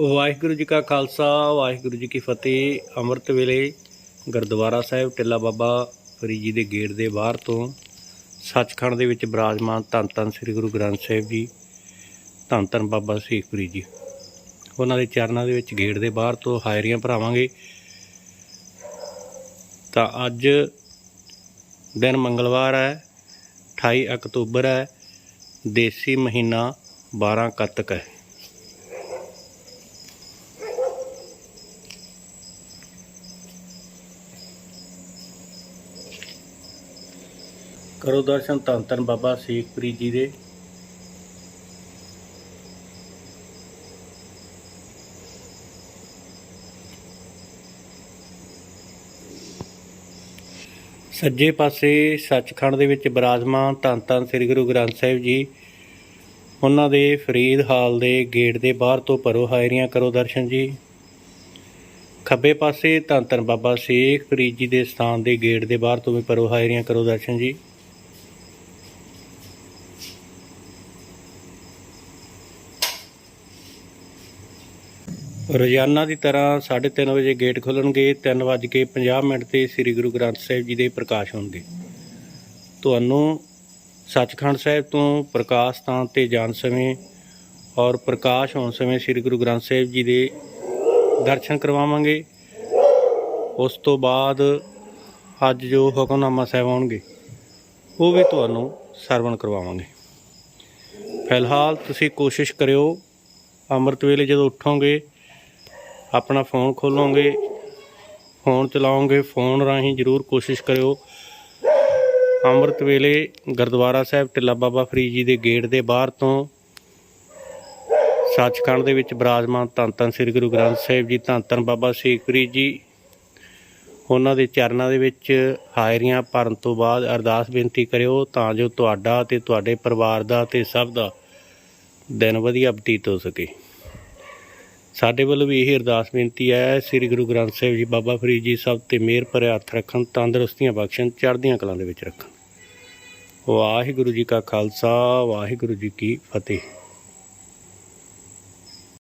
ਵਾਹਿਗੁਰੂ ਜੀ ਕਾ ਖਾਲਸਾ, ਵਾਹਿਗੁਰੂ ਜੀ ਕੀ ਫਤਿਹ। ਅੰਮ੍ਰਿਤ ਵੇਲੇ ਗੁਰਦੁਆਰਾ ਸਾਹਿਬ ਟਿੱਲਾ ਬਾਬਾ ਫਰੀਦ ਜੀ ਦੇ ਗੇਟ ਦੇ ਬਾਹਰ ਤੋਂ ਸੱਚਖੰਡ ਦੇ ਵਿੱਚ ਬਿਰਾਜਮਾਨ ਧੰਨ ਧੰਨ ਸ੍ਰੀ ਗੁਰੂ ਗ੍ਰੰਥ ਸਾਹਿਬ ਜੀ, ਧੰਨ ਧੰਨ ਬਾਬਾ ਸ਼ੇਖ ਸ਼ੇਖਪੁਰੀ ਜੀ। ਉਹਨਾਂ ਦੇ ਚਰਨਾਂ ਦੇ ਵਿੱਚ ਗੇਟ ਦੇ ਬਾਹਰ ਤੋਂ ਹਾਇਰੀਆਂ ਭਰਾਵਾਂਗੇ। ਤਾਂ ਅੱਜ ਦਿਨ ਮੰਗਲਵਾਰ ਹੈ 28 ਅਕਤੂਬਰ ਹੈ, ਦੇਸੀ ਮਹੀਨਾ 12 ਕੱਤਕ ਹੈ। ਕਰੋ ਦਰਸ਼ਨ ਧੰਨ ਧੰਨ ਬਾਬਾ ਸੇਖਪ੍ਰੀਤ ਜੀ ਦੇ। ਸੱਜੇ ਪਾਸੇ ਸੱਚਖੰਡ ਦੇ ਵਿੱਚ ਬਿਰਾਜਮਾਨ ਧੰਨ ਧੰਨ ਸ੍ਰੀ ਗੁਰੂ ਗ੍ਰੰਥ ਸਾਹਿਬ ਜੀ, ਉਹਨਾਂ ਦੇ ਫਰੀਦ ਹਾਲ ਦੇ ਗੇਟ ਦੇ ਬਾਹਰ ਤੋਂ ਭਰੋ ਹਾਜ਼ਰੀਆਂ ਕਰੋ ਦਰਸ਼ਨ ਜੀ। ਖੱਬੇ ਪਾਸੇ ਧੰਨ ਧੰਨ ਬਾਬਾ ਸ਼ੇਖ ਫਰੀਦ ਜੀ ਦੇ ਸਥਾਨ ਦੇ ਗੇਟ ਦੇ ਬਾਹਰ ਤੋਂ ਵੀ ਭਰੋ ਹਾਜ਼ਰੀਆਂ ਕਰੋ ਦਰਸ਼ਨ ਜੀ। ਰੋਜ਼ਾਨਾ ਦੀ ਤਰ੍ਹਾਂ 3:30 ਵਜੇ ਗੇਟ ਖੁੱਲਣਗੇ 3:50 ਮਿੰਟ ਤੇ ਸ੍ਰੀ ਗੁਰੂ ਗ੍ਰੰਥ ਸਾਹਿਬ ਜੀ ਦੇ ਪ੍ਰਕਾਸ਼ ਹੋਣਗੇ। ਤੁਹਾਨੂੰ ਸੱਚਖੰਡ ਸਾਹਿਬ ਤੋਂ ਪ੍ਰਕਾਸ਼ ਸਥਾਨ ਤੇ ਜਾਣ ਸਮੇਂ ਔਰ ਪ੍ਰਕਾਸ਼ ਹੋਣ ਸਮੇਂ ਸ੍ਰੀ ਗੁਰੂ ਗ੍ਰੰਥ ਸਾਹਿਬ ਜੀ ਦੇ ਦਰਸ਼ਨ ਕਰਵਾਵਾਂਗੇ। ਉਸ ਤੋਂ ਬਾਅਦ ਅੱਜ ਜੋ ਹੁਕਮਨਾਮਾ ਸਾਹਿਬ ਆਉਣਗੇ, ਉਹ ਵੀ ਤੁਹਾਨੂੰ ਸਰਵਣ ਕਰਵਾਵਾਂਗੇ। ਫਿਲਹਾਲ ਤੁਸੀਂ ਕੋਸ਼ਿਸ਼ ਕਰਿਓ, ਅੰਮ੍ਰਿਤ ਵੇਲੇ ਜਦੋਂ ਉੱਠੋਗੇ ਆਪਣਾ ਫੋਨ ਖੋਲੋਗੇ, ਫੋਨ ਚਲਾਓਗੇ, ਫੋਨ ਰਾਹੀਂ ਜ਼ਰੂਰ ਕੋਸ਼ਿਸ਼ ਕਰਿਓ। ਅੰਮ੍ਰਿਤ ਵੇਲੇ ਗੁਰਦੁਆਰਾ ਸਾਹਿਬ ਟਿੱਲਾ ਬਾਬਾ ਫਰੀਦ ਜੀ ਦੇ ਗੇਟ ਦੇ ਬਾਹਰ ਤੋਂ ਸੱਚਖੰਡ ਦੇ ਵਿੱਚ ਬਿਰਾਜਮਾਨ ਧੰਨ ਧੰਨ ਸ੍ਰੀ ਗੁਰੂ ਗ੍ਰੰਥ ਸਾਹਿਬ ਜੀ, ਧੰਨ ਧੰਨ ਬਾਬਾ ਸ਼ੇਖਪੁਰੀ ਜੀ, ਉਹਨਾਂ ਦੇ ਚਰਨਾਂ ਦੇ ਵਿੱਚ ਹਾਇਰੀਆਂ ਭਰਨ ਤੋਂ ਬਾਅਦ ਅਰਦਾਸ ਬੇਨਤੀ ਕਰਿਓ ਤਾਂ ਜੋ ਤੁਹਾਡਾ ਤੇ ਤੁਹਾਡੇ ਪਰਿਵਾਰ ਦਾ ਤੇ ਸਭ ਦਾ ਦਿਨ ਵਧੀਆ ਬਤੀਤ ਹੋ ਸਕੇ। ਸਾਡੇ ਵੱਲੋਂ ਵੀ ਇਹ ਅਰਦਾਸ ਬੇਨਤੀ ਹੈ, ਸ੍ਰੀ ਗੁਰੂ ਗ੍ਰੰਥ ਸਾਹਿਬ ਜੀ, ਬਾਬਾ ਫਰੀਦ ਜੀ ਸਭ ਤੇ ਮਿਹਰ ਭਰਿਆ ਹੱਥ ਰੱਖਣ, ਤੰਦਰੁਸਤੀਆਂ ਬਖਸ਼ਣ, ਚੜ੍ਹਦੀਆਂ ਕਲਾਂ ਦੇ ਵਿੱਚ ਰੱਖਣ। ਵਾਹਿਗੁਰੂ ਜੀ ਕਾ ਖਾਲਸਾ, ਵਾਹਿਗੁਰੂ ਜੀ ਕੀ ਫਤਿਹ।